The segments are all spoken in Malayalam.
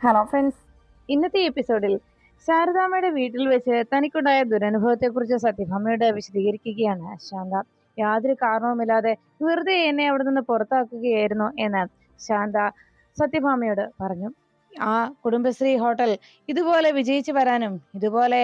ഹലോ ഫ്രണ്ട്സ് ഇന്നത്തെ എപ്പിസോഡിൽ ശാരദാമ്മയുടെ വീട്ടിൽ വെച്ച് തനിക്കുണ്ടായ ദുരനുഭവത്തെക്കുറിച്ച് സത്യഭാമയോട് വിശദീകരിക്കുകയാണ് ശാന്ത. യാതൊരു കാരണവുമില്ലാതെ വെറുതെ എന്നെ അവിടെ നിന്ന് പുറത്താക്കുകയായിരുന്നു എന്ന് ശാന്ത സത്യഭാമയോട് പറഞ്ഞു. ആ കുടുംബശ്രീ ഹോട്ടൽ ഇതുപോലെ വിജയിച്ചു വരാനും ഇതുപോലെ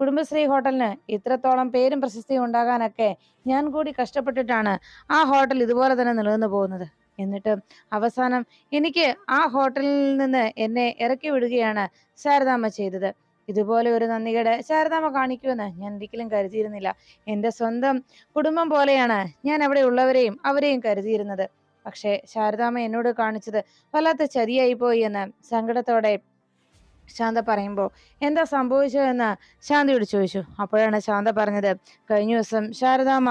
കുടുംബശ്രീ ഹോട്ടലിന് ഇത്രത്തോളം പേരും പ്രശസ്തിയും ഉണ്ടാകാനൊക്കെ ഞാൻ കൂടി കഷ്ടപ്പെട്ടിട്ടാണ് ആ ഹോട്ടൽ ഇതുപോലെ തന്നെ നിലനിന്ന് പോകുന്നത്. എന്നിട്ട് അവസാനം എനിക്ക് ആ ഹോട്ടലിൽ നിന്ന് എന്നെ ഇറക്കി വിടുകയാണ് ശാരദാമ്മ ചെയ്തത്. ഇതുപോലെ ഒരു നന്ദികേട് ശാരദാമ്മ കാണിക്കുമെന്ന് ഞാൻ ഒരിക്കലും കരുതിയിരുന്നില്ല. എന്റെ സ്വന്തം കുടുംബം പോലെയാണ് ഞാൻ അവിടെ ഉള്ളവരെയും അവരെയും കരുതിയിരുന്നത്. പക്ഷേ ശാരദാമ്മ എന്നോട് കാണിച്ചത് വല്ലാത്ത ചതിയായി പോയി എന്ന് സങ്കടത്തോടെ ശാന്ത പറയുമ്പോൾ എന്താ സംഭവിച്ചതെന്ന്? ശാന്തയോട് ചോദിച്ചു. അപ്പോഴാണ് ശാന്ത പറഞ്ഞത് കഴിഞ്ഞ ദിവസം ശാരദാമ്മ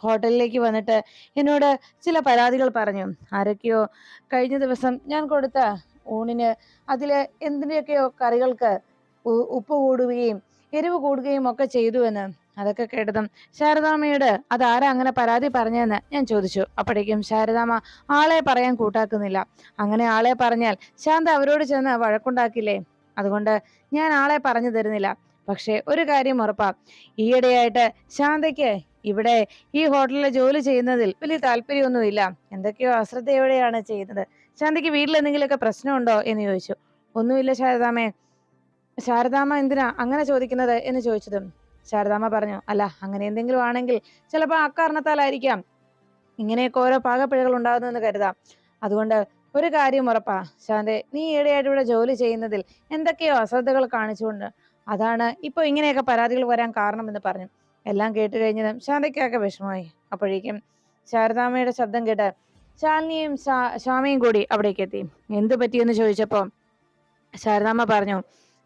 ഹോട്ടലിലേക്ക് വന്നിട്ട് എന്നോട് ചില പരാതികൾ പറഞ്ഞു. ആരൊക്കെയോ കഴിഞ്ഞ ദിവസം ഞാൻ കൊടുത്ത ഊണിന് അതിൽ എന്തിന്റെയൊക്കെയോ കറികൾക്ക് ഉപ്പ് കൂടുകയും എരിവ് കൂടുകയും ഒക്കെ ചെയ്തു എന്ന് അതൊക്കെ കേട്ടതും ശാരദാമ്മയോട് അതാരാ അങ്ങനെ പരാതി പറഞ്ഞതെന്ന് ഞാൻ ചോദിച്ചു. അപ്പോഴേക്കും ശാരദാമ്മ ആളെ പറയാൻ കൂട്ടാക്കുന്നില്ല. അങ്ങനെ ആളെ പറഞ്ഞാൽ ശാന്ത അവരോട് ചെന്ന് വഴക്കുണ്ടാക്കില്ലേ? അതുകൊണ്ട് ഞാൻ ആളെ പറഞ്ഞു തരുന്നില്ല. പക്ഷേ ഒരു കാര്യം ഉറപ്പാ. ഈയിടെയായിട്ട് ശാന്തയ്ക്ക് ഇവിടെ ഈ ഹോട്ടലിൽ ജോലി ചെയ്യുന്നതിൽ വലിയ താല്പര്യമൊന്നുമില്ല. എന്തൊക്കെയോ അശ്രദ്ധയോടെയാണ് ചെയ്യുന്നത്? ശാന്തിക്ക് വീട്ടിൽ എന്തെങ്കിലുമൊക്കെ പ്രശ്നമുണ്ടോ എന്ന് ചോദിച്ചു. ഒന്നുമില്ല ശാരദാമേ. ശാരദാമ്മ എന്തിനാ അങ്ങനെ ചോദിക്കുന്നത് എന്ന് ചോദിച്ചതും ശാരദാമ്മ പറഞ്ഞു അല്ല അങ്ങനെ എന്തെങ്കിലും ആണെങ്കിൽ ചിലപ്പോൾ അക്കാരണത്താലായിരിക്കാം ഇങ്ങനെയൊക്കെ ഓരോ പാകപ്പിഴകൾ ഉണ്ടാകുന്നതെന്ന് കരുതാം. അതുകൊണ്ട് ഒരു കാര്യം ഉറപ്പാ ശാന്തെ നീ ഈയിടെയായിട്ട് ഇവിടെ ജോലി ചെയ്യുന്നതിൽ എന്തൊക്കെയോ അശ്രദ്ധകൾ കാണിച്ചുകൊണ്ട് അതാണ് ഇപ്പോൾ ഇങ്ങനെയൊക്കെ പരാതികൾ വരാൻ കാരണമെന്ന് പറഞ്ഞു. എല്ലാം കേട്ട് കഴിഞ്ഞതും ശാന്തയ്ക്കൊക്കെ വിഷമമായി. അപ്പോഴേക്കും ശാരദാമ്മയുടെ ശബ്ദം കേട്ട് ശാലിനിയും സ്വാമിയും കൂടി അവിടേക്ക് എത്തി. എന്തു പറ്റിയെന്ന് ചോദിച്ചപ്പോൾ ശാരദാമ്മ പറഞ്ഞു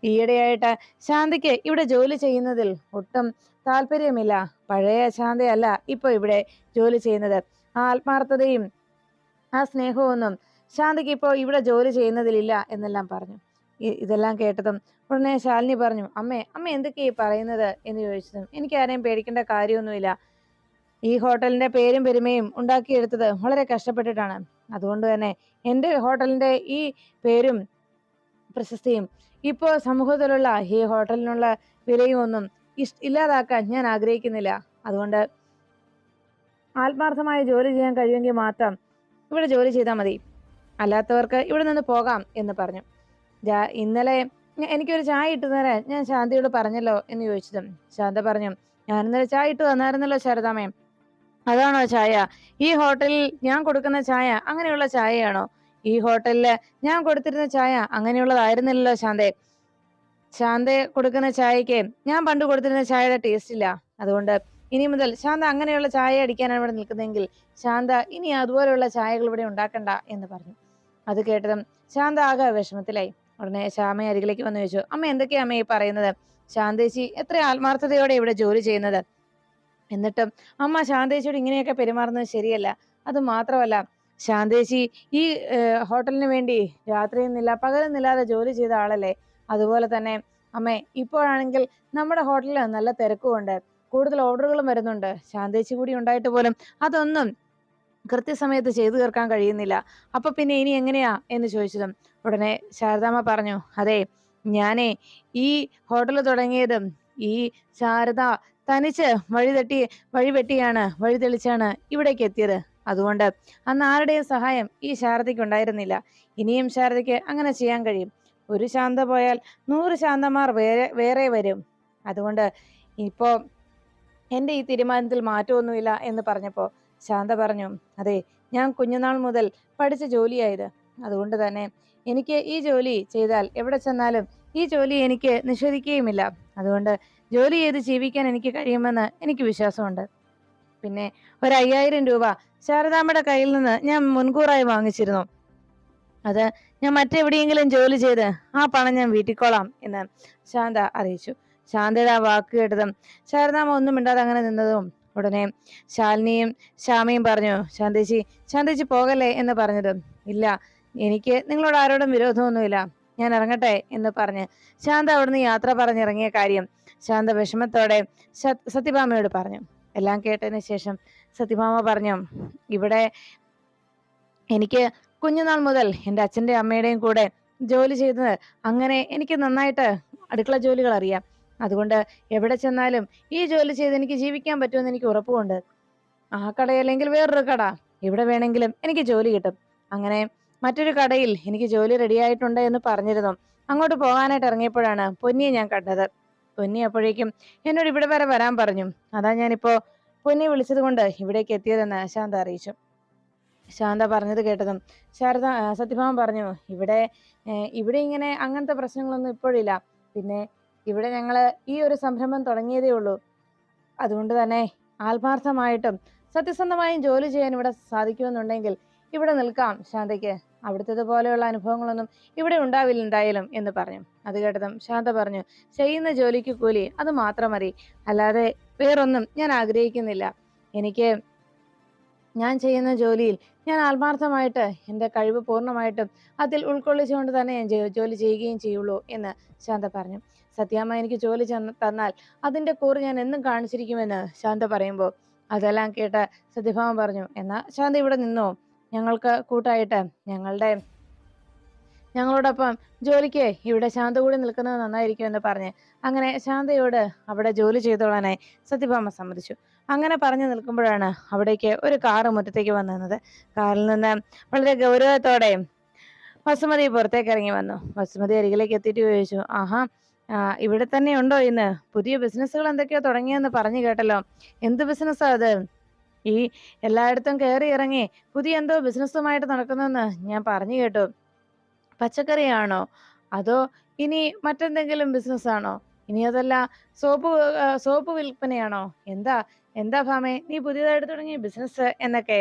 ഈയിടെയായിട്ട് ശാന്തിക്ക് ഇവിടെ ജോലി ചെയ്യുന്നതിൽ ഒട്ടും താല്പര്യമില്ല. പഴയ ശാന്തയല്ല ഇപ്പൊ ഇവിടെ ജോലി ചെയ്യുന്നത്. ആ ആത്മാർത്ഥതയും ആ സ്നേഹമൊന്നും ശാന്തിക്ക് ഇപ്പോൾ ഇവിടെ ജോലി ചെയ്യുന്നതിലില്ല എന്നെല്ലാം പറഞ്ഞു. ഇതെല്ലാം കേട്ടതും ഉടനെ ശാലിനി പറഞ്ഞു അമ്മേ അമ്മ എന്തൊക്കെയാ ഈ പറയുന്നത്? എന്ന് ചോദിച്ചതും എനിക്ക് ആരെയും പേടിക്കേണ്ട കാര്യമൊന്നുമില്ല. ഈ ഹോട്ടലിന്റെ പേരും പെരുമയും ഉണ്ടാക്കിയെടുത്തത് വളരെ കഷ്ടപ്പെട്ടിട്ടാണ്. അതുകൊണ്ട് തന്നെ എന്റെ ഹോട്ടലിന്റെ ഈ പേരും പ്രശസ്തിയും ഇപ്പോൾ സമൂഹത്തിലുള്ള ഈ ഹോട്ടലിനുള്ള വിലയും ഒന്നും ഇല്ലാതാക്കാൻ ഞാൻ ആഗ്രഹിക്കുന്നില്ല. അതുകൊണ്ട് ആത്മാർത്ഥമായ ജോലി ചെയ്യാൻ കഴിയുമെങ്കിൽ മാത്രം ഇവിടെ ജോലി ചെയ്താൽ മതി. അല്ലാത്തവർക്ക് ഇവിടെ നിന്ന് പോകാം എന്ന് പറഞ്ഞു. ഇന്നലെ എനിക്കൊരു ചായ ഇട്ടു തരാൻ. ഞാൻ ശാന്തിയോട് പറഞ്ഞല്ലോ എന്ന് ചോദിച്ചതും. ശാന്ത പറഞ്ഞു ഞാൻ ഇന്നലെ ചായ ഇട്ട് തന്നായിരുന്നല്ലോ ശാരദാമേ അതാണോ ചായ? ഈ ഹോട്ടലിൽ ഞാൻ കൊടുക്കുന്ന ചായ അങ്ങനെയുള്ള ചായയാണോ? ഈ ഹോട്ടലിൽ ഞാൻ കൊടുത്തിരുന്ന ചായ അങ്ങനെയുള്ളതായിരുന്നില്ലല്ലോ ശാന്തേ. ശാന്ത കൊടുക്കുന്ന ചായക്ക് ഞാൻ പണ്ട് കൊടുത്തിരുന്ന ചായയുടെ ടേസ്റ്റ് ഇല്ല. അതുകൊണ്ട് ഇനി മുതൽ ശാന്ത അങ്ങനെയുള്ള ചായ അടിക്കാനാണ് ഇവിടെ നിൽക്കുന്നതെങ്കിൽ ശാന്ത ഇനി അതുപോലെയുള്ള ചായകൾ ഇവിടെ ഉണ്ടാക്കണ്ട എന്ന് പറഞ്ഞു. അത് കേട്ടതും ശാന്ത ആകെ വിഷമത്തിലായി. ഉടനെ ശ്യാമ അരികിലേക്ക് വന്ന് ചോദിച്ചു അമ്മ എന്തൊക്കെയാ അമ്മ ഈ പറയുന്നത്? ശാന്തേശി എത്ര ആത്മാർത്ഥതയോടെ ഇവിടെ ജോലി ചെയ്യുന്നത്? എന്നിട്ടും അമ്മ ശാന്തേശിയോട് ഇങ്ങനെയൊക്കെ പെരുമാറുന്നത് ശരിയല്ല. അത് മാത്രമല്ല ശാന്തേശി ഈ ഹോട്ടലിന് വേണ്ടി രാത്രിയെന്നില്ല പകലെന്നില്ലാതെ ജോലി ചെയ്ത ആളല്ലേ? അതുപോലെ തന്നെ അമ്മേ ഇപ്പോഴാണെങ്കിൽ നമ്മുടെ ഹോട്ടലിൽ നല്ല തിരക്കുമുണ്ട്. കൂടുതൽ ഓർഡറുകളും വരുന്നുണ്ട്. ശാന്തേശി കൂടി ഉണ്ടായിട്ട് പോലും അതൊന്നും കൃത്യസമയത്ത് ചെയ്തു തീർക്കാൻ കഴിയുന്നില്ല. അപ്പൊ പിന്നെ ഇനി എങ്ങനെയാ എന്ന് ചോദിച്ചതും ഉടനെ ശാരദാമ്മ പറഞ്ഞു അതെ ഞാനേ ഈ ഹോട്ടൽ തുടങ്ങിയതും ഈ ശാരദ തനിച്ച് വഴിതെട്ടി വഴിവെട്ടിയാണ് വഴി തെളിച്ചാണ് ഇവിടേക്ക് എത്തിയത്. അതുകൊണ്ട് അന്ന് ആരുടെയും സഹായം ഈ ശാരദയ്ക്ക് ഉണ്ടായിരുന്നില്ല. ഇനിയും ശാരദയ്ക്ക് അങ്ങനെ ചെയ്യാൻ കഴിയും. ഒരു ശാന്ത പോയാൽ നൂറ് ശാന്തമാർ വേറെ വേറെ വരും. അതുകൊണ്ട് ഇപ്പോൾ എന്റെ ഈ തീരുമാനത്തിൽ മാറ്റമൊന്നുമില്ല എന്ന് പറഞ്ഞപ്പോൾ ശാന്ത പറഞ്ഞു അതെ ഞാൻ കുഞ്ഞുനാൾ മുതൽ പഠിച്ച ജോലിയായത്. അതുകൊണ്ട് തന്നെ എനിക്ക് ഈ ജോലി ചെയ്താൽ എവിടെ ചെന്നാലും ഈ ജോലി എനിക്ക് നിഷേധിക്കുകയുമില്ല. അതുകൊണ്ട് ജോലി ചെയ്ത് ജീവിക്കാൻ എനിക്ക് കഴിയുമെന്ന് എനിക്ക് വിശ്വാസമുണ്ട്. പിന്നെ ഒരു അയ്യായിരം രൂപ ശാരദാമ്മയുടെ കയ്യിൽ നിന്ന് ഞാൻ മുൻകൂറായി വാങ്ങിച്ചിരുന്നു. അത് ഞാൻ മറ്റെവിടെയെങ്കിലും ജോലി ചെയ്ത് ആ പണം ഞാൻ വീട്ടിക്കോളാം എന്ന് ശാന്ത അറിയിച്ചു. ശാന്തയുടെ ആ വാക്ക് കേട്ടതും ശാരദാമ്മ ഒന്നും മിണ്ടാതെ അങ്ങനെ നിന്നതും ഉടനെ ശാലിനിയും ശ്യാമയും പറഞ്ഞു ശാന്തേച്ചി ശാന്തേച്ചി പോകല്ലേ? എന്ന് പറഞ്ഞത്. ഇല്ല എനിക്ക് നിങ്ങളോട് ആരോടും വിരോധമൊന്നുമില്ല. ഞാൻ ഇറങ്ങട്ടെ എന്ന് പറഞ്ഞ് ശാന്ത അവിടുന്ന് യാത്ര പറഞ്ഞിറങ്ങിയ കാര്യം ശാന്ത വിഷമത്തോടെ സത്യഭാമയോട് പറഞ്ഞു. എല്ലാം കേട്ടതിന് ശേഷം സത്യഭാമ പറഞ്ഞു ഇവിടെ എനിക്ക് കുഞ്ഞുനാൾ മുതൽ എന്റെ അച്ഛന്റെ അമ്മയുടെയും കൂടെ ജോലി ചെയ്തത് അങ്ങനെ എനിക്ക് നന്നായിട്ട് അടുക്കള ജോലികൾ അറിയാം അതുകൊണ്ട് എവിടെ ചെന്നാലും ഈ ജോലി ചെയ്ത് എനിക്ക് ജീവിക്കാൻ പറ്റുമെന്ന് എനിക്ക് ഉറപ്പുണ്ട് ആ കടയല്ലെങ്കിൽ വേറൊരു കട ഇവിടെ വേണമെങ്കിലും എനിക്ക് ജോലി കിട്ടും. അങ്ങനെ മറ്റൊരു കടയിൽ എനിക്ക് ജോലി റെഡിയായിട്ടുണ്ട് എന്ന് പറഞ്ഞിരുന്നു. അങ്ങോട്ട് പോകാനായിട്ട് ഇറങ്ങിയപ്പോഴാണ് പൊന്നിയെ ഞാൻ കണ്ടത്. പൊന്നി അപ്പോഴേക്കും എന്നോട് ഇവിടെ വരെ വരാൻ പറഞ്ഞു. അതാ ഞാനിപ്പോ പൊന്നി വിളിച്ചത് കൊണ്ട് ഇവിടേക്ക് എത്തിയതെന്ന് ശാന്ത അറിയിച്ചു. ശാന്ത പറഞ്ഞത് കേട്ടതും ശാരദ സത്യഭാമൻ സത്യഭാമ പറഞ്ഞു ഇവിടെ ഇവിടെ ഇങ്ങനെ അങ്ങനത്തെ പ്രശ്നങ്ങളൊന്നും ഇപ്പോഴില്ല. പിന്നെ ഇവിടെ ഞങ്ങൾ ഈ ഒരു സംരംഭം തുടങ്ങിയതേ ഉള്ളൂ. അതുകൊണ്ട് തന്നെ ആത്മാർത്ഥമായിട്ടും സത്യസന്ധമായും ജോലി ചെയ്യാൻ ഇവിടെ സാധിക്കുമെന്നുണ്ടെങ്കിൽ ഇവിടെ നിൽക്കാം ശാന്തയ്ക്ക്. അവിടുത്തെ പോലെയുള്ള അനുഭവങ്ങളൊന്നും ഇവിടെ ഉണ്ടാവില്ല എന്തായാലും എന്ന് പറഞ്ഞു. അത് കേട്ടതും ശാന്ത പറഞ്ഞു ചെയ്യുന്ന ജോലിക്ക് കൂലി അത് മാത്രം മതി. അല്ലാതെ വേറൊന്നും ഞാൻ ആഗ്രഹിക്കുന്നില്ല. എനിക്ക് ഞാൻ ചെയ്യുന്ന ജോലിയിൽ ഞാൻ ആത്മാർത്ഥമായിട്ട് എന്റെ കഴിവ് പൂർണമായിട്ടും അതിൽ ഉൾക്കൊള്ളിച്ചുകൊണ്ട് തന്നെ ഞാൻ ജോലി ചെയ്യുകയും ചെയ്യുള്ളൂ എന്ന് ശാന്ത പറഞ്ഞു. സത്യാമ്മ എനിക്ക് ജോലി തന്നാൽ അതിന്റെ കൂറ് ഞാൻ എന്നും കാണിച്ചിരിക്കുമെന്ന് ശാന്ത പറയുമ്പോൾ അതെല്ലാം കേട്ട് സത്യഭാമ പറഞ്ഞു എന്നാ ശാന്ത ഇവിടെ നിന്നോ? ഞങ്ങൾക്ക് കൂട്ടായിട്ട് ഞങ്ങളുടെ ഞങ്ങളോടൊപ്പം ജോലിക്ക് ഇവിടെ ശാന്ത കൂടി നിൽക്കുന്നത് നന്നായിരിക്കും എന്ന് പറഞ്ഞ് അങ്ങനെ ശാന്തയോട് അവിടെ ജോലി ചെയ്തോളാനായി സത്യഭാമ സമ്മതിച്ചു. അങ്ങനെ പറഞ്ഞു നിൽക്കുമ്പോഴാണ് അവിടേക്ക് ഒരു കാറ് മുറ്റത്തേക്ക് വന്നു നിന്നത്. കാറിൽ നിന്ന് വളരെ ഗൗരവത്തോടെ വസുമതി പുറത്തേക്ക് ഇറങ്ങി വന്നു. വസുമതി അരികിലേക്ക് എത്തിയിട്ട് ചോദിച്ചു ആഹാ ഇവിടെ തന്നെ ഉണ്ടോ ഇന്ന്? പുതിയ ബിസിനസ്സുകൾ എന്തൊക്കെയോ തുടങ്ങിയെന്ന് പറഞ്ഞു കേട്ടല്ലോ. എന്ത് ബിസിനസ്സാ അത്? ഈ എല്ലായിടത്തും കയറി ഇറങ്ങി പുതിയ എന്തോ ബിസിനസ്സുമായിട്ട് നടക്കുന്നെന്ന് ഞാൻ പറഞ്ഞു കേട്ടു. പച്ചക്കറിയാണോ? അതോ ഇനി മറ്റെന്തെങ്കിലും ബിസിനസ്സാണോ ഇനി അതല്ല സോപ്പ് സോപ്പ് വിൽപ്പനയാണോ? എന്താ എന്താ ഭാമേ? നീ പുതിയതായിട്ട് തുടങ്ങിയ ബിസിനസ് എന്നൊക്കെ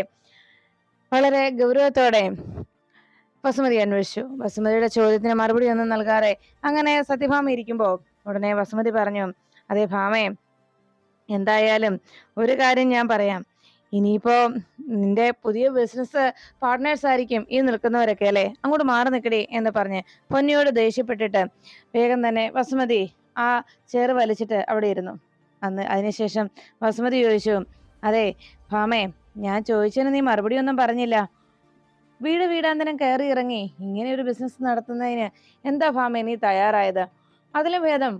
വളരെ ഗൗരവത്തോടെ വസുമതി അന്വേഷിച്ചു. വസുമതിയുടെ ചോദ്യത്തിന് മറുപടി ഒന്നും നൽകാതെ അങ്ങനെ സത്യഭാമ ഇരിക്കുമ്പോൾ ഉടനെ വസുമതി പറഞ്ഞു അതെ ഭാമേ എന്തായാലും ഒരു കാര്യം ഞാൻ പറയാം. ഇനിയിപ്പോ നിന്റെ പുതിയ ബിസിനസ് പാർട്ട്നേഴ്സ് ആയിരിക്കും ഈ നിൽക്കുന്നവരൊക്കെ അല്ലേ? അങ്ങോട്ട് മാറി നിൽക്കടി എന്ന് പറഞ്ഞ് പൊന്നിയോട് ദേഷ്യപ്പെട്ടിട്ട് വേഗം തന്നെ വസുമതി ആ ചേറ് വലിച്ചിട്ട് അവിടെ ഇരുന്നു. അന്ന് അതിനുശേഷം വസുമതി ചോദിച്ചു അതെ ഭാമേ ഞാൻ ചോദിച്ചതിന് നീ മറുപടി ഒന്നും പറഞ്ഞില്ല. വീട് വീടാന്തരം കയറി ഇറങ്ങി ഇങ്ങനെ ഒരു ബിസിനസ് നടത്തുന്നതിന് എന്താ ഭാമ നീ തയ്യാറായത്? അതിലും ഭേദം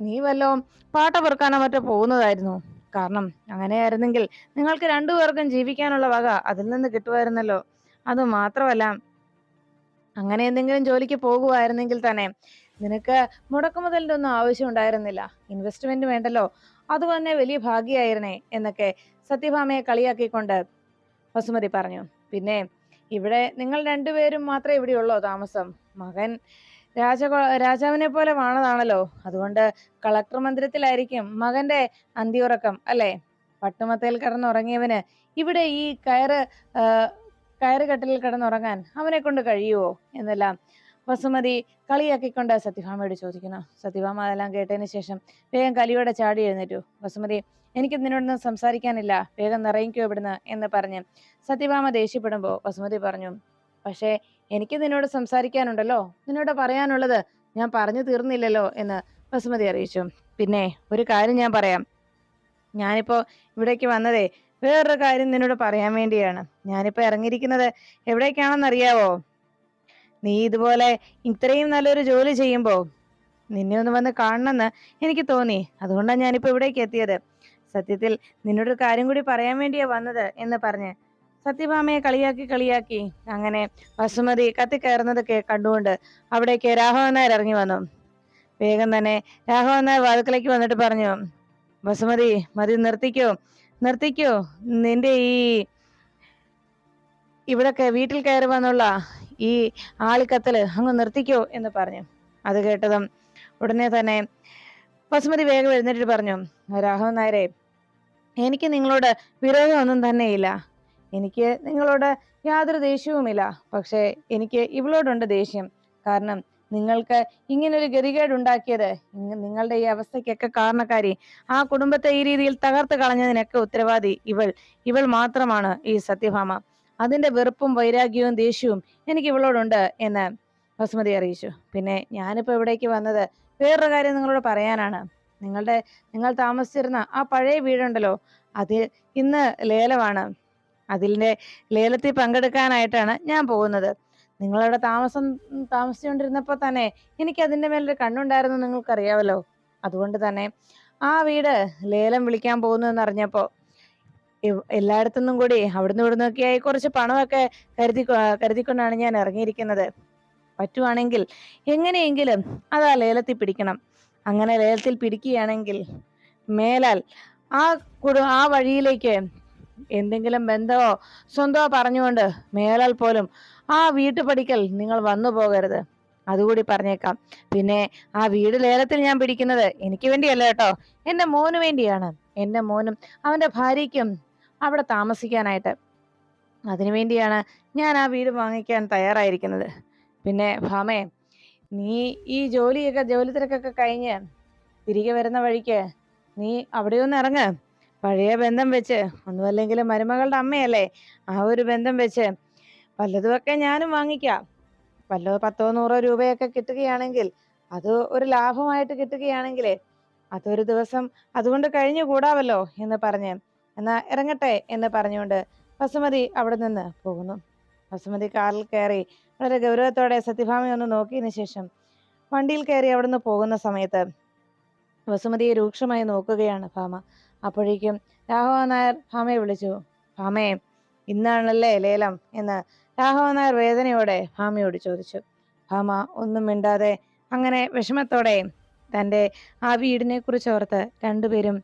നീ വല്ലോ പാട്ട പെറുക്കാനോ മറ്റോ പോകുന്നതായിരുന്നു. കാരണം അങ്ങനെയായിരുന്നെങ്കിൽ നിങ്ങൾക്ക് രണ്ടുപേർക്കും ജീവിക്കാനുള്ള വക അതിൽ നിന്ന് കിട്ടുമായിരുന്നല്ലോ. അത് മാത്രമല്ല അങ്ങനെ എന്തെങ്കിലും ജോലിക്ക് പോകുമായിരുന്നെങ്കിൽ തന്നെ നിനക്ക് മുടക്കുമുതലിന്റെ ഒന്നും ആവശ്യം ഉണ്ടായിരുന്നില്ല. ഇൻവെസ്റ്റ്മെന്റ് വേണ്ടല്ലോ. അത് തന്നെ വലിയ ഭാഗ്യായിരുന്നേ എന്നൊക്കെ സത്യഭാമയെ കളിയാക്കിക്കൊണ്ട് വസുമതി പറഞ്ഞു. പിന്നെ ഇവിടെ നിങ്ങൾ രണ്ടുപേരും മാത്രമേ ഇവിടെ ഉള്ളോ താമസം? മകൻ രാജ രാജാവിനെ പോലെ വാണതാണല്ലോ അതുകൊണ്ട് കളക്ടർ മന്ദിരത്തിലായിരിക്കും മകന്റെ അന്തിയുറക്കം അല്ലേ? പട്ടുമത്തയിൽ കിടന്നുറങ്ങിയവന് ഇവിടെ ഈ കയറ് ആ, കയറ് കെട്ടിൽ കിടന്നുറങ്ങാൻ അവനെ കൊണ്ട് കഴിയുവോ എന്നെല്ലാം വസുമതി കളിയാക്കിക്കൊണ്ട് സത്യഭാമയോട് ചോദിക്കുന്നു. സത്യഭാമ അതെല്ലാം കേട്ടതിന് ശേഷം വേഗം കലിയോടെ ചാടി എഴുന്നേറ്റു. വസുമതി എനിക്ക് നിന്നോടൊന്നും സംസാരിക്കാനില്ല. വേഗം നിറയിക്കോ ഇവിടുന്ന് എന്ന് പറഞ്ഞ് സത്യഭാമ ദേഷ്യപ്പെടുമ്പോൾ വസുമതി പറഞ്ഞു പക്ഷേ എനിക്ക് നിന്നോട് സംസാരിക്കാനുണ്ടല്ലോ. നിന്നോട് പറയാനുള്ളത് ഞാൻ പറഞ്ഞു തീർന്നില്ലല്ലോ എന്ന് വസുമതി അറിയിച്ചു. പിന്നെ ഒരു കാര്യം ഞാൻ പറയാം. ഞാനിപ്പോ ഇവിടേക്ക് വന്നതേ വേറൊരു കാര്യം നിന്നോട് പറയാൻ വേണ്ടിയാണ്. ഞാനിപ്പോ ഇറങ്ങിയിരിക്കുന്നത് എവിടേക്കാണെന്നറിയാവോ? നീ ഇതുപോലെ ഇത്രയും നല്ലൊരു ജോലി ചെയ്യുമ്പോ നിന്നെ ഒന്ന് വന്ന് കാണണമെന്ന് എനിക്ക് തോന്നി. അതുകൊണ്ടാണ് ഞാനിപ്പോ ഇവിടേക്ക് എത്തിയത്. സത്യത്തിൽ നിന്നോടൊരു കാര്യം കൂടി പറയാൻ വേണ്ടിയാ വന്നത് എന്ന് പറഞ്ഞ് സത്യഭാമയെ കളിയാക്കി കളിയാക്കി അങ്ങനെ വസുമതി കത്തിക്കയറുന്നതൊക്കെ കണ്ടുകൊണ്ട് അവിടേക്ക് രാഘവൻ നായർ ഇറങ്ങി വന്നു. വേഗം തന്നെ രാഘവൻ നായർ വാതുക്കലേക്ക് വന്നിട്ട് പറഞ്ഞു വസുമതി മതി നിർത്തിക്കോ നിർത്തിക്കോ. നിന്റെ ഈ ഇവിടെ വീട്ടിൽ കയറി വന്നുള്ള ഈ ആളിക്കത്തൽ അങ്ങ് നിർത്തിക്കോ എന്ന് പറഞ്ഞു. അത് കേട്ടതും ഉടനെ തന്നെ വസുമതി വേഗം എഴുന്നേറ്റ് പറഞ്ഞു രാഘവൻ നായരെ എനിക്ക് നിങ്ങളോട് വിരോധമൊന്നും തന്നെയില്ല. എനിക്ക് നിങ്ങളോട് യാതൊരു ദേഷ്യവുമില്ല. പക്ഷേ എനിക്ക് ഇവളോടുണ്ട് ദേഷ്യം. കാരണം നിങ്ങൾക്ക് ഇങ്ങനൊരു ഗതികേട് ഉണ്ടാക്കിയത് നിങ്ങളുടെ ഈ അവസ്ഥയ്ക്കൊക്കെ കാരണക്കാരി. ആ കുടുംബത്തെ ഈ രീതിയിൽ തകർത്ത് കളഞ്ഞതിനൊക്കെ ഉത്തരവാദി ഇവൾ. ഇവൾ മാത്രമാണ് ഈ സത്യഭാമ. അതിന്റെ വെറുപ്പും വൈരാഗ്യവും ദേഷ്യവും എനിക്ക് ഇവളോടുണ്ട് എന്ന് വസുമതി അറിയിച്ചു. പിന്നെ ഞാനിപ്പോ ഇവിടേക്ക് വന്നത്? വേറൊരു കാര്യം നിങ്ങളോട് പറയാനാണ്. നിങ്ങളുടെ നിങ്ങൾ താമസിച്ചിരുന്ന ആ പഴയ വീടുണ്ടല്ലോ അത് ഇന്ന് ലേലമാണ്. അതിന്റെ ലേലത്തിൽ പങ്കെടുക്കാനായിട്ടാണ് ഞാൻ പോകുന്നത്. നിങ്ങളവിടെ താമസം താമസിച്ചുകൊണ്ടിരുന്നപ്പോൾ തന്നെ എനിക്ക് അതിന്റെ മേലൊരു കണ്ണുണ്ടായിരുന്നു നിങ്ങൾക്കറിയാമല്ലോ അതുകൊണ്ട് തന്നെ ആ വീട് ലേലം വിളിക്കാൻ പോകുന്നു എന്നറിഞ്ഞപ്പോൾ എല്ലായിടത്തുനിന്നും കൂടി അവിടുന്ന് ഇവിടുന്ന് ഒക്കെയായി കുറച്ച് പണമൊക്കെ കരുതി കരുതിക്കൊണ്ടാണ് ഞാൻ ഇറങ്ങിയിരിക്കുന്നത്. പറ്റുവാണെങ്കിൽ എങ്ങനെയെങ്കിലും അത് ആ ലേലത്തിൽ പിടിക്കണം. അങ്ങനെ ലേലത്തിൽ പിടിക്കുകയാണെങ്കിൽ മേലാൽ ആ കുടു ആ വഴിയിലേക്ക് എന്തെങ്കിലും ബന്ധമോ സ്വന്തമോ പറഞ്ഞുകൊണ്ട് മേലാൽ പോലും ആ വീട്ടുപടിക്കൽ നിങ്ങൾ വന്നു പോകരുത്. അതുകൂടി പറഞ്ഞേക്കാം. പിന്നെ ആ വീട് ലേലത്തിൽ ഞാൻ പിടിക്കുന്നത് എനിക്ക് വേണ്ടിയല്ല കേട്ടോ. എന്റെ മോന് വേണ്ടിയാണ്. എന്റെ മോനും അവന്റെ ഭാര്യയ്ക്കും അവിടെ താമസിക്കാനായിട്ട്. അതിനുവേണ്ടിയാണ് ഞാൻ ആ വീട് വാങ്ങിക്കാൻ തയ്യാറായിരിക്കുന്നത്. പിന്നെ ഭാമേ നീ ഈ ജോലിയൊക്കെ ജോലി തിരക്കൊക്കെ കഴിഞ്ഞ് തിരികെ വരുന്ന വഴിക്ക് നീ അവിടെ ഒന്ന് ഇറങ്ങ്. പഴയ ബന്ധം വെച്ച് ഒന്നുമല്ലെങ്കിൽ മരുമകളുടെ അമ്മയല്ലേ ആ ഒരു ബന്ധം വെച്ച് വല്ലതുമൊക്കെ ഞാനും വാങ്ങിക്കാം. വല്ലോ പത്തോ നൂറോ രൂപയൊക്കെ കിട്ടുകയാണെങ്കിൽ അത് ഒരു ലാഭമായിട്ട് കിട്ടുകയാണെങ്കിൽ അതൊരു ദിവസം അതുകൊണ്ട് കഴിഞ്ഞു കൂടാവല്ലോ എന്ന് പറഞ്ഞ് എന്നാ ഇറങ്ങട്ടെ എന്ന് പറഞ്ഞുകൊണ്ട് വസുമതി അവിടെ നിന്ന് പോകുന്നു. വസുമതി കാറിൽ കയറി വളരെ ഗൗരവത്തോടെ സത്യഭാമി ഒന്ന് നോക്കിയതിനു ശേഷം വണ്ടിയിൽ കയറി അവിടെ നിന്ന് പോകുന്ന സമയത്ത് വസുമതിയെ രൂക്ഷമായി നോക്കുകയാണ് ഭാമ. അപ്പോഴേക്കും രാഘവ നായർ ഭാമയെ വിളിച്ചു. ഭാമയെ ഇന്നാണല്ലേ ലേലം എന്ന് രാഘവ നായർ വേദനയോടെ ഭാമയോട് ചോദിച്ചു. ഭാമ ഒന്നും മിണ്ടാതെ അങ്ങനെ വിഷമത്തോടെ തന്റെ ആ വീടിനെ കുറിച്ച് ഓർത്ത് രണ്ടുപേരും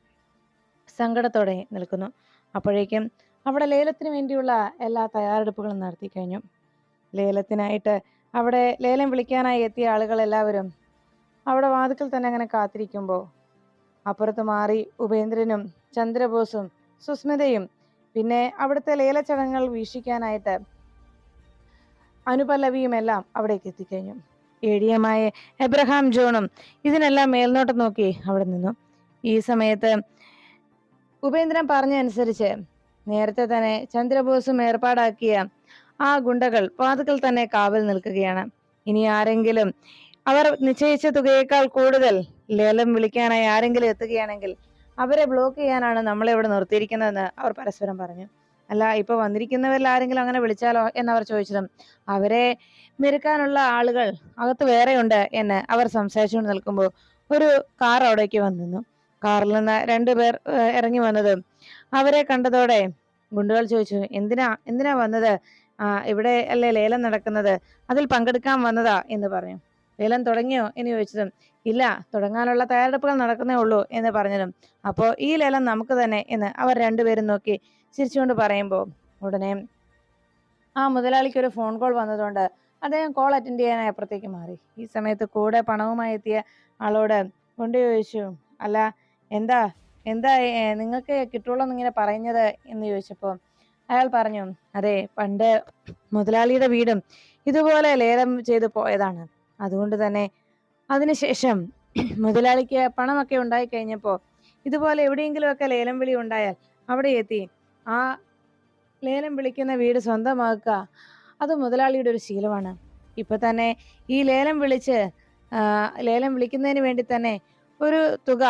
സങ്കടത്തോടെ നിൽക്കുന്നു. അപ്പോഴേക്കും അവിടെ ലേലത്തിന് വേണ്ടിയുള്ള എല്ലാ തയ്യാറെടുപ്പുകളും നടത്തി കഴിഞ്ഞു. ലേലത്തിനായിട്ട് അവിടെ ലേലം വിളിക്കാനായി എത്തിയ ആളുകൾ എല്ലാവരും അവിടെ വാതിക്കൽ തന്നെ അങ്ങനെ കാത്തിരിക്കുമ്പോൾ അപ്പുറത്ത് മാറി ഉപേന്ദ്രനും ചന്ദ്രബോസും സുസ്മിതയും പിന്നെ അവിടുത്തെ ലേലച്ചടങ്ങുകൾ വീക്ഷിക്കാനായിട്ട് അനുപല്ലവിയും എല്ലാം അവിടേക്ക് എത്തിക്കഴിഞ്ഞു. ഏടിയമായ എബ്രഹാം ജോണും ഇതിനെല്ലാം മേൽനോട്ടം നോക്കി അവിടെ നിന്നു. ഈ സമയത്ത് ഉപേന്ദ്രൻ പറഞ്ഞനുസരിച്ച് നേരത്തെ തന്നെ ചന്ദ്രബോസും ഏർപ്പാടാക്കിയ ആ ഗുണ്ടകൾ വാതുക്കൾ തന്നെ കാവൽ നിൽക്കുകയാണ്. ഇനി ആരെങ്കിലും അവർ നിശ്ചയിച്ച തുകയേക്കാൾ കൂടുതൽ ലേലം വിളിക്കാനായി ആരെങ്കിലും എത്തുകയാണെങ്കിൽ അവരെ ബ്ലോക്ക് ചെയ്യാനാണ് നമ്മളെ ഇവിടെ നിർത്തിയിരിക്കുന്നതെന്ന് അവർ പരസ്പരം പറഞ്ഞു. അല്ല ഇപ്പൊ വന്നിരിക്കുന്നവരിൽ ആരെങ്കിലും അങ്ങനെ വിളിച്ചാലോ എന്നവർ ചോദിച്ചതും അവരെ മെരുക്കാനുള്ള ആളുകൾ അകത്ത് വേറെയുണ്ട് എന്ന് അവർ സംസാരിച്ചുകൊണ്ട് നിൽക്കുമ്പോൾ ഒരു കാർ അവിടേക്ക് വന്നിരുന്നു. കാറിൽ നിന്ന് രണ്ടുപേർ ഇറങ്ങി വന്നത്. അവരെ കണ്ടതോടെ ഗുണ്ടുകൾ ചോദിച്ചു എന്തിനാ എന്തിനാ വന്നത്? ആ ഇവിടെ അല്ലേ ലേലം നടക്കുന്നത്? അതിൽ പങ്കെടുക്കാൻ വന്നതാ എന്ന് പറഞ്ഞു. ലേലം തുടങ്ങിയോ? എന്ന് ചോദിച്ചതും ഇല്ല തുടങ്ങാനുള്ള തയ്യാറെടുപ്പുകൾ നടക്കുന്നേ ഉള്ളൂ എന്ന് പറഞ്ഞതും അപ്പോൾ ഈ ലേലം നമുക്ക് തന്നെ എന്ന് അവർ രണ്ടുപേരും നോക്കി ചിരിച്ചുകൊണ്ട് പറയുമ്പോൾ ഉടനെ ആ മുതലാളിക്ക് ഒരു ഫോൺ കോൾ വന്നതുകൊണ്ട് അദ്ദേഹം കോൾ അറ്റൻഡ് ചെയ്യാനായി അപ്പുറത്തേക്ക് മാറി. ഈ സമയത്ത് കൂടെ പണവുമായി എത്തിയ ആളോട് കൊണ്ട് ചോദിച്ചു അല്ല എന്താ എന്താ നിങ്ങൾക്ക് കിട്ടുള്ളൂ എന്നിങ്ങനെ പറയുന്നത് എന്ന് ചോദിച്ചപ്പോൾ അയാൾ പറഞ്ഞു അതെ പണ്ട് മുതലാളിയുടെ വീടും ഇതുപോലെ ലേലം ചെയ്ത് പോയതാണ്. അതുകൊണ്ട് തന്നെ അതിനുശേഷം മുതലാളിക്ക് പണമൊക്കെ ഉണ്ടായി കഴിഞ്ഞപ്പോൾ ഇതുപോലെ എവിടെയെങ്കിലുമൊക്കെ ലേലം വിളി ഉണ്ടായാൽ അവിടെ എത്തി. ആ ലേലം വിളിക്കുന്ന വീട് സ്വന്തമാക്കുക അത് മുതലാളിയുടെ ഒരു ശീലമാണ്. ഇപ്പൊ തന്നെ ഈ ലേലം വിളിച്ച് ലേലം വിളിക്കുന്നതിന് വേണ്ടി തന്നെ ഒരു തുക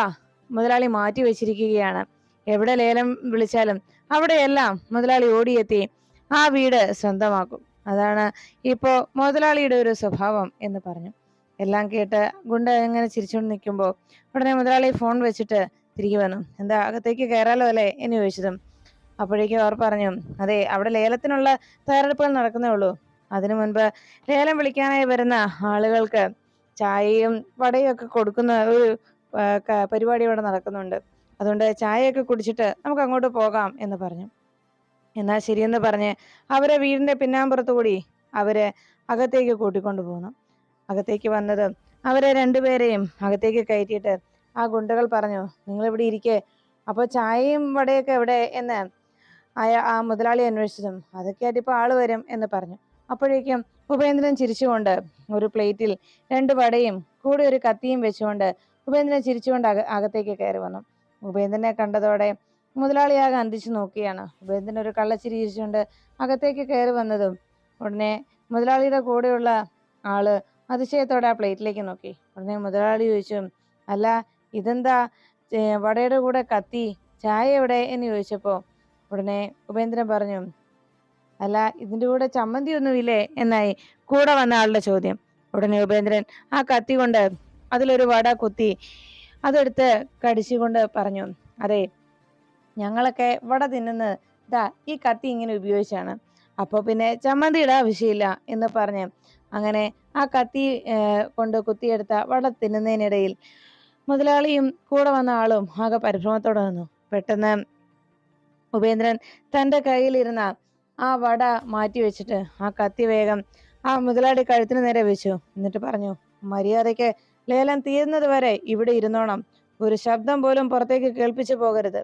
മുതലാളി മാറ്റി വെച്ചിരിക്കുകയാണ്. എവിടെ ലേലം വിളിച്ചാലും അവിടെയെല്ലാം മുതലാളി ഓടിയെത്തി ആ വീട് സ്വന്തമാക്കും. അതാണ് ഇപ്പോൾ മുതലാളിയുടെ ഒരു സ്വഭാവം എന്ന് പറഞ്ഞു. എല്ലാം കേട്ട് ഗുണ്ട ഇങ്ങനെ ചിരിച്ചുകൊണ്ട് നിൽക്കുമ്പോൾ ഉടനെ മുതലാളി ഫോൺ വെച്ചിട്ട് തിരികെ വന്നു. എന്താ അകത്തേക്ക് കയറാലോ അല്ലേ? എന്ന് ചോദിച്ചതും അപ്പോഴേക്കും അവർ പറഞ്ഞു അതെ അവിടെ ലേലത്തിനുള്ള തയ്യാറെടുപ്പുകൾ നടക്കുന്നേ ഉള്ളൂ. അതിനു മുൻപ് ലേലം വിളിക്കാനായി വരുന്ന ആളുകൾക്ക് ചായയും വടയും ഒക്കെ കൊടുക്കുന്ന ഒരു പരിപാടി ഇവിടെ നടക്കുന്നുണ്ട്. അതുകൊണ്ട് ചായയൊക്കെ കുടിച്ചിട്ട് നമുക്ക് അങ്ങോട്ട് പോകാം എന്ന് പറഞ്ഞു. എന്നാൽ ശരിയെന്ന് പറഞ്ഞ് അവരെ വീടിന്റെ പിന്നാമ്പുറത്തു കൂടി അവരെ അകത്തേക്ക് കൂട്ടിക്കൊണ്ടു പോകുന്നു അകത്തേക്ക് വന്നത് അവരെ രണ്ടുപേരെയും അകത്തേക്ക് കയറ്റിയിട്ട് ആ ഗുണ്ടകൾ പറഞ്ഞു നിങ്ങളിവിടെ ഇരിക്കെ. അപ്പോൾ ചായയും വടയൊക്കെ എവിടെ? എന്ന് ആയ ആ മുതലാളി അന്വേഷിച്ചതും അതൊക്കെ ആയിട്ട് ഇപ്പോൾ ആൾ വരും എന്ന് പറഞ്ഞു. അപ്പോഴേക്കും ഉപേന്ദ്രൻ ചിരിച്ചുകൊണ്ട് ഒരു പ്ലേറ്റിൽ രണ്ട് വടയും കൂടെ ഒരു കത്തിയും വെച്ചുകൊണ്ട് ഉപേന്ദ്രൻ ചിരിച്ചുകൊണ്ട് അക അകത്തേക്ക് കയറി വന്നു. ഉപേന്ദ്രനെ കണ്ടതോടെ മുതലാളിയാകെ അന്തിച്ചു നോക്കിയാണ് ഉപേന്ദ്രൻ ഒരു കള്ളച്ചിരി ചിരിച്ചുകൊണ്ട് അകത്തേക്ക് കയറി വന്നതും ഉടനെ മുതലാളിയുടെ കൂടെയുള്ള ആൾ അതിശയത്തോടെ ആ പ്ലേറ്റിലേക്ക് നോക്കി. ഉടനെ മുതലാളി ചോദിച്ചു അല്ല ഇതെന്താ? വടയുടെ കൂടെ കത്തി ചായ എവിടെ? എന്ന് ചോദിച്ചപ്പോൾ ഉടനെ ഉപേന്ദ്രൻ പറഞ്ഞു അല്ല ഇതിന്റെ കൂടെ ചമ്മന്തി ഒന്നുമില്ലേ എന്നായി കൂടെ വന്ന ആളുടെ ചോദ്യം. ഉടനെ ഉപേന്ദ്രൻ ആ കത്തി കൊണ്ട് അതിലൊരു വട കുത്തി അതെടുത്ത് കടിച്ചുകൊണ്ട് പറഞ്ഞു അതെ ഞങ്ങളൊക്കെ വട തിന്നുന്നത് ഇതാ ഈ കത്തി ഇങ്ങനെ ഉപയോഗിച്ചാണ്. അപ്പോൾ പിന്നെ ചമ്മന്തിയുടെ ആവശ്യമില്ല എന്ന് പറഞ്ഞ് അങ്ങനെ ആ കത്തി കൊണ്ട് കുത്തിയെടുത്ത വട തിന്നുന്നതിനിടയിൽ മുതലാളിയും കൂടെ വന്ന ആളും ആകെ പരിഭ്രമത്തോടെ വന്നു. പെട്ടെന്ന് ഉപേന്ദ്രൻ തന്റെ കയ്യിലിരുന്ന ആ വട മാറ്റി വെച്ചിട്ട് ആ കത്തി വേഗം ആ മുതലാളി കഴുത്തിന് നേരെ വെച്ചു എന്നിട്ട് പറഞ്ഞു മര്യാദയ്ക്ക് ലേലം തീരുന്നത് വരെ ഇവിടെ ഇരുന്നോണം. ഒരു ശബ്ദം പോലും പുറത്തേക്ക് കേൾപ്പിച്ചു പോകരുത്.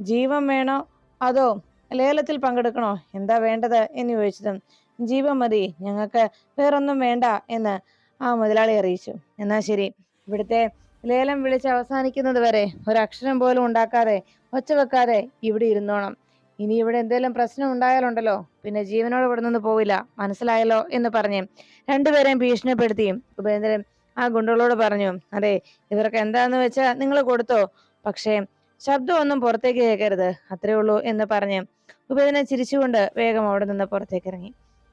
ജീവൻ വേണോ? അതോ ലേലത്തിൽ പങ്കെടുക്കണോ? എന്താ വേണ്ടത്? എന്ന് ചോദിച്ചതും ജീവൻ മതി ഞങ്ങൾക്ക് വേറൊന്നും വേണ്ട എന്ന് ആ മുതലാളി അറിയിച്ചു. എന്നാ ശരി. ഇവിടുത്തെ ലേലം വിളിച്ച് അവസാനിക്കുന്നത് വരെ ഒരക്ഷരം പോലും ഉണ്ടാക്കാതെ ഒച്ച വെക്കാതെ ഇവിടെ ഇരുന്നോണം. ഇനി ഇവിടെ എന്തെങ്കിലും പ്രശ്നം ഉണ്ടായാലുണ്ടല്ലോ പിന്നെ ജീവനോട് ഇവിടെ നിന്ന് പോവില്ല. മനസ്സിലായല്ലോ എന്ന് പറഞ്ഞ് രണ്ടുപേരെയും ഭീഷണിപ്പെടുത്തിയും ഉപേന്ദ്രൻ ആ ഗുണ്ടകളോട് പറഞ്ഞു അതെ ഇവർക്ക് എന്താന്ന് വെച്ചാ നിങ്ങൾ കൊടുത്തോ. പക്ഷേ ശബ്ദമൊന്നും പുറത്തേക്ക് കേൾക്കരുത് അത്രേ ഉള്ളൂ എന്ന് പറഞ്ഞ് ഉപേദിനെ ചിരിച്ചുകൊണ്ട് വേഗം അവിടെ നിന്ന് പുറത്തേക്ക് ഇറങ്ങി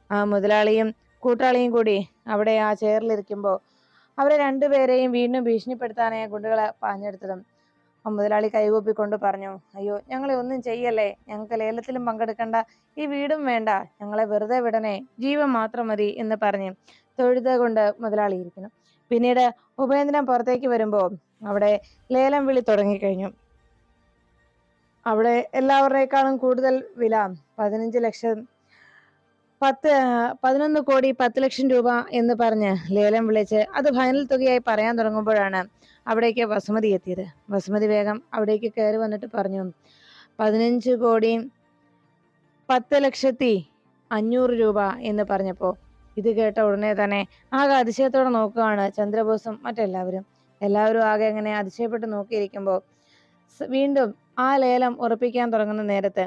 ആ മുതലാളിയും കൂട്ടാളിയും കൂടി അവിടെ ആ ചെയറിലിരിക്കുമ്പോൾ അവരെ രണ്ടുപേരെയും വീണ്ടും ഭീഷണിപ്പെടുത്താനായി ഗുണ്ടുകളെ പാഞ്ഞെടുത്തതും ആ മുതലാളി കൈകൂപ്പിക്കൊണ്ട് പറഞ്ഞു അയ്യോ ഞങ്ങളെ ഒന്നും ചെയ്യല്ലേ? ഞങ്ങൾക്ക് ലേലത്തിലും പങ്കെടുക്കണ്ട. ഈ വീടും വേണ്ട. ഞങ്ങളെ വെറുതെ വിടണേ. ജീവൻ മാത്രം മതി എന്ന് പറഞ്ഞ് തൊഴുത കൊണ്ട് മുതലാളി ഇരിക്കണം പിന്നീട് ഉപേന്ദ്രൻ പുറത്തേക്ക് വരുമ്പോൾ അവിടെ ലേലം വിളി തുടങ്ങിക്കഴിഞ്ഞു. അവിടെ എല്ലാവരുടെക്കാളും കൂടുതൽ വില പതിനഞ്ച് ലക്ഷം പത്ത് പതിനൊന്ന് കോടി പത്ത് ലക്ഷം രൂപ എന്ന് പറഞ്ഞ് ലേലം വിളിച്ച് അത് ഫൈനൽ തുകയായി പറയാൻ തുടങ്ങുമ്പോഴാണ് അവിടേക്ക് വസുമതി എത്തിയത്. വസുമതി വേഗം അവിടേക്ക് കയറി വന്നിട്ട് പറഞ്ഞു പതിനഞ്ച് കോടി പത്ത് ലക്ഷത്തി അഞ്ഞൂറ് രൂപ എന്ന് പറഞ്ഞപ്പോൾ ഇത് കേട്ട ഉടനെ തന്നെ ആകെ അതിശയത്തോടെ നോക്കുകയാണ് ചന്ദ്രബോസും മറ്റെല്ലാവരും. എല്ലാവരും ആകെ അങ്ങനെ അതിശയപ്പെട്ട് നോക്കിയിരിക്കുമ്പോൾ വീണ്ടും ആ ലേലം ഉറപ്പിക്കാൻ തുടങ്ങുന്ന നേരത്ത്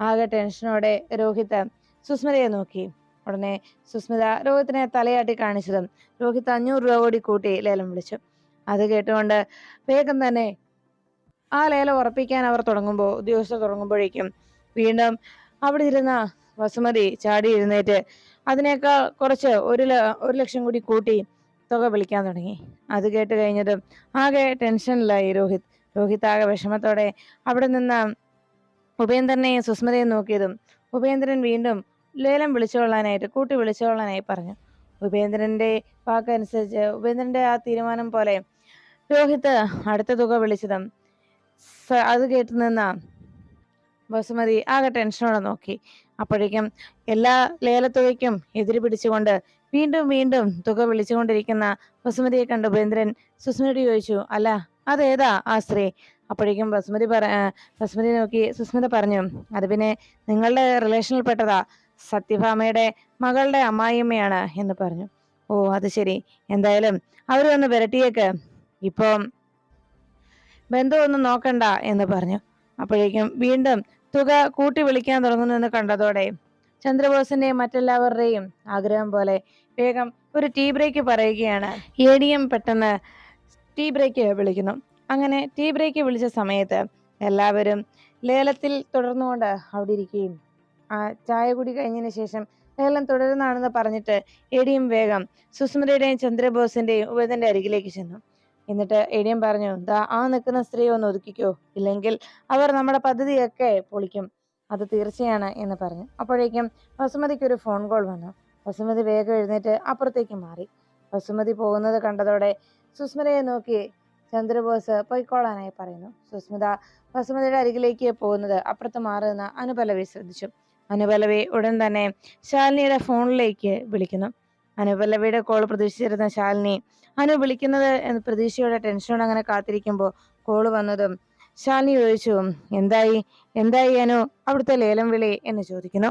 ആകെ ടെൻഷനോടെ രോഹിത് സുസ്മിതയെ നോക്കി. ഉടനെ സുസ്മിത രോഹിത്തിനെ തലയാട്ടി കാണിച്ചതും രോഹിത് അഞ്ഞൂറ് രൂപ കൂടി കൂട്ടി ലേലം വിളിച്ചു. അത് കേട്ടുകൊണ്ട് വേഗം തന്നെ ആ ലേലം ഉറപ്പിക്കാൻ അവർ തുടങ്ങുമ്പോൾ ഉദ്യോഗസ്ഥർ തുടങ്ങുമ്പോഴേക്കും വീണ്ടും അവിടെ ഇരുന്ന വസുമതി ചാടി എഴുന്നേറ്റ് അതിനേക്കാൾ കുറച്ച് ഒരു ഒരു ലക്ഷം കൂടി കൂട്ടി തുക വിളിക്കാൻ തുടങ്ങി. അത് കേട്ട് കഴിഞ്ഞതും ആകെ ടെൻഷനിലായി രോഹിത്. രോഹിത് ആകെ വിഷമത്തോടെ അവിടെ നിന്ന് ഉപേന്ദ്രനെയും സുസ്മിതയും നോക്കിയതും ഉപേന്ദ്രൻ വീണ്ടും ലേലം വിളിച്ചുകൊള്ളാനായിട്ട് കൂട്ടി വിളിച്ചുകൊള്ളാനായി പറഞ്ഞു. ഉപേന്ദ്രന്റെ വാക്കനുസരിച്ച് ഉപേന്ദ്രന്റെ ആ തീരുമാനം പോലെ രോഹിത് അടുത്ത തുക വിളിച്ചതും അത് കേട്ടു നിന്ന ബസുമതി ആകെ ടെൻഷനോടെ നോക്കി. അപ്പോഴേക്കും എല്ലാ ലേലത്തുകയ്ക്കും എതിര് പിടിച്ചുകൊണ്ട് വീണ്ടും വീണ്ടും തുക വിളിച്ചുകൊണ്ടിരിക്കുന്ന വസുമതിയെ കണ്ട് ഉപേന്ദ്രൻ. സുസ്മിതയോട് ചോദിച്ചു അല്ല അതേതാ ആ സ്ത്രീ അപ്പോഴേക്കും വസുമതി പറ ബസുമതി നോക്കി. സുസ്മിത പറഞ്ഞു അത് പിന്നെ നിങ്ങളുടെ റിലേഷനിൽപ്പെട്ടതാ സത്യഭാമയുടെ മകളുടെ അമ്മായിയമ്മയാണ് എന്ന് പറഞ്ഞു. ഓ അത് ശരി. എന്തായാലും അവർ വന്ന് വിരട്ടിയേക്ക്. ഇപ്പം ബന്ധമൊന്നും നോക്കണ്ട എന്ന് പറഞ്ഞു. അപ്പോഴേക്കും വീണ്ടും തുക കൂട്ടി വിളിക്കാൻ തുടങ്ങുന്നുവെന്ന് കണ്ടതോടെ ചന്ദ്രബോസിന്റെയും മറ്റെല്ലാവരുടെയും ആഗ്രഹം പോലെ വേഗം ഒരു ടീ ബ്രേക്ക് പറയുകയാണ്. എ ഡി എം പെട്ടെന്ന് ടീ ബ്രേക്ക് വിളിക്കുന്നു. അങ്ങനെ ടീ ബ്രേക്ക് വിളിച്ച സമയത്ത് എല്ലാവരും ലേലത്തിൽ തുടർന്നുകൊണ്ട് അവിടെ ഇരിക്കുകയും ആ ചായ കുടി കഴിഞ്ഞതിന് ശേഷം ലേലം തുടരുന്നതാണെന്ന് പറഞ്ഞിട്ട് എ ഡി എം വേഗം സുസ്മിതയുടെയും ചന്ദ്രബോസിന്റെയും ഉപേന്ദ്രന്റെ അരികിലേക്ക് ചെന്നു. എന്നിട്ട് എടിയൻ പറഞ്ഞു ദാ ആ നിൽക്കുന്ന സ്ത്രീ ഒന്ന് ഒതുക്കിക്കോ. ഇല്ലെങ്കിൽ അവർ നമ്മുടെ പദ്ധതിയൊക്കെ പൊളിക്കും. അത് തീർച്ചയാണ് എന്ന് പറഞ്ഞു. അപ്പോഴേക്കും വസുമതിക്ക് ഒരു ഫോൺ കോൾ വന്നു. വസുമതി വേഗം എഴുന്നേറ്റ് അപ്പുറത്തേക്ക് മാറി. വസുമതി പോകുന്നത് കണ്ടതോടെ സുസ്മിതയെ നോക്കി ചന്ദ്രബോസ് പൊയ്ക്കോളാനായി പറയുന്നു. സുസ്മിത വസുമതിയുടെ അരികിലേക്ക് പോകുന്നത് അപ്പുറത്ത് മാറുന്ന അനുപലവി ശ്രദ്ധിച്ചു. അനുപലവി ഉടൻ തന്നെ ശാലിനിയുടെ ഫോണിലേക്ക് വിളിക്കുന്നു. അനുപല്ലവിയുടെ കോൾ പ്രതീക്ഷിച്ചിരുന്ന ശാലിനി. അനു വിളിക്കുന്നത് എന്ന് പ്രതീക്ഷയോടെ ടെൻഷനോടെ അങ്ങനെ കാത്തിരിക്കുമ്പോൾ കോൾ വന്നതും ശാലിനി ചോദിച്ചു എന്തായി? എന്തായി അനു? അവിടുത്തെ ലേലം വിളി? എന്ന് ചോദിക്കുന്നു.